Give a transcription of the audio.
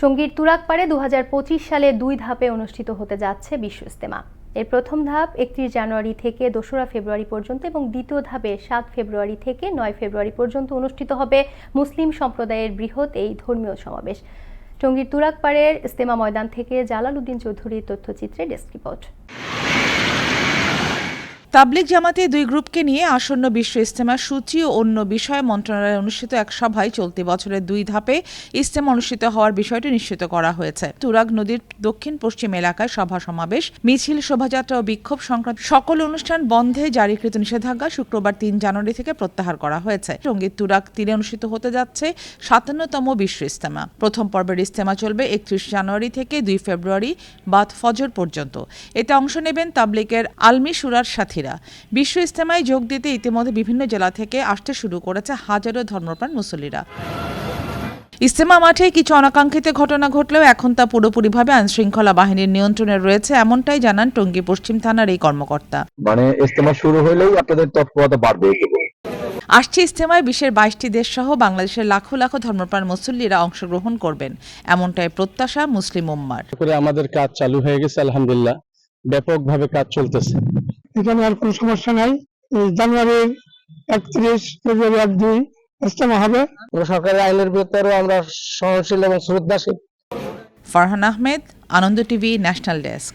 টঙ্গীর তুরাকপাড়ে দু হাজার পঁচিশ সালে দুই ধাপে অনুষ্ঠিত হতে যাচ্ছে বিশ্ব ইস্তেমা এর প্রথম ধাপ একত্রিশ জানুয়ারি থেকে দোসরা ফেব্রুয়ারি পর্যন্ত এবং দ্বিতীয় ধাপে সাত ফেব্রুয়ারি থেকে নয় ফেব্রুয়ারি পর্যন্ত অনুষ্ঠিত হবে মুসলিম সম্প্রদায়ের বৃহৎ এই ধর্মীয় সমাবেশ। টঙ্গীর তুরাকপাড়ের ইস্তেমা ময়দান থেকে জালাল উদ্দিন চৌধুরীর তথ্যচিত্রে ডেস্ক রিপোর্ট। তাবলিগ জামাতে দুই গ্রুপকে নিয়ে আসন্ন বিশ্ব ইস্তেমার সূচি ও অন্য বিষয়ে মন্ত্রণালয়ে অনুষ্ঠিত এক সভায় চলতি বছরের দুই ধাপে ইস্তেমা অনুষ্ঠিত হওয়ার বিষয়টি নিশ্চিত করা হয়েছে। তুরাগ নদীর দক্ষিণ পশ্চিম এলাকায় সভা সমাবেশ, মিছিল, শোভাযাত্রা ও বিক্ষোভ সংক্রান্ত সকল অনুষ্ঠান বন্ধে জারিকৃত নিষেধাজ্ঞা শুক্রবার তিন জানুয়ারি থেকে প্রত্যাহার করা হয়েছে। টঙ্গীর তুরাগ তীরে অনুষ্ঠিত হতে যাচ্ছে সাতান্নতম বিশ্ব ইস্তেমা প্রথম পর্বের ইস্তেমা চলবে একত্রিশ জানুয়ারি থেকে দুই ফেব্রুয়ারি বাদ ফজর পর্যন্ত। এতে অংশ নেবেন তাবলিকের আলমি সুরার সাথীরা। বিশ্ব ইস্তেমায় যোগ দিতে ইতিমধ্যে বিভিন্ন জেলা থেকে আসতে শুরু করেছে হাজারো ধর্মপ্রাণ মুসল্লিরা। ইস্তেমা মাঠে কিছু অনাকাঙ্ক্ষিত ঘটনা ঘটলেও এখন তা পুরোপুরিভাবে আইনশৃঙ্খলা বাহিনীর নিয়ন্ত্রণে রয়েছে এমনটাই জানান টঙ্গী পশ্চিম থানার এই কর্মকর্তা। মানে ইস্তেমা শুরু হলেই আপনাদের তৎপরতা বাড়বে আসছে ইস্তেমায় বিশ্বের বাইশটি দেশ সহ বাংলাদেশের লাখো লাখো ধর্মপ্রাণ মুসল্লিরা অংশগ্রহণ করবেন এমনটাই প্রত্যাশা মুসলিম উম্মার। করে আমাদের কাজ চালু হয়ে গেছে আলহামদুলিল্লাহ। ব্যাপকভাবে কাজ চলতেছে। এখানে আর কোনো সমস্যা নাই। এই জানুয়ারির একত্রিশ ফেব্রুয়ারি এক দুই ইস্তেমা হবে। সরকারের আইনের ভেতরেও আমরা সহনশীল এবং শ্রদ্ধাশীল। Farhan Ahmed Ananda TV national desk.